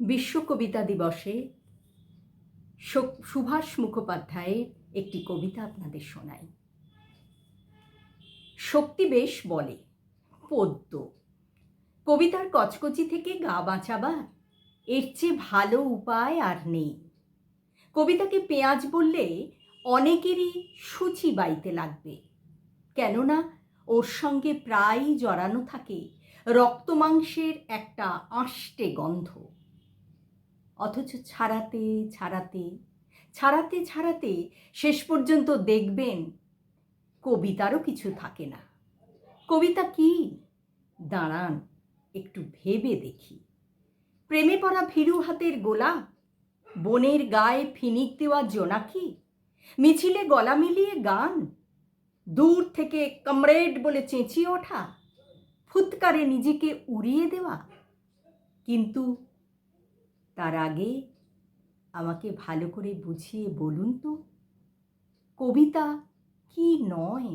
বিশ্ব কবিতা দিবসে সুভাষ মুখোপাধ্যায়ের একটি কবিতা আপনাদের শোনাই। শক্তি বেশ বলে, পদ্য। কবিতার কচকচি থেকে গা বাঁচাবার এর চেয়ে ভালো উপায় আর নেই। কবিতাকে পেঁয়াজ বললে অনেকেরই সূচি বাইতে লাগবে। কেননা ওর সঙ্গে প্রায়ই জড়ানো থাকে রক্তমাংসের একটা আষ্টে গন্ধ। অথচ ছাড়াতে ছাড়াতে ছাড়াতে ছাড়াতে শেষ পর্যন্ত দেখবেন কবিতারও কিছু থাকে না। কবিতা কি? দাঁড়ান, একটু ভেবে দেখি। প্রেমে পড়া ভীরু হাতের গোলা, বনের গায়ে ফিনিক দেওয়া জোনাকি মিছিলে গলা মিলিয়ে গান, দূর থেকে কমরেড বলে চেঁচিয়ে ওঠা, ফুৎকারে নিজেকে উড়িয়ে দেওয়া। কিন্তু তার আগে আমাকে ভালো করে বুঝিয়ে বলুন তো। কবিতা কি নয়?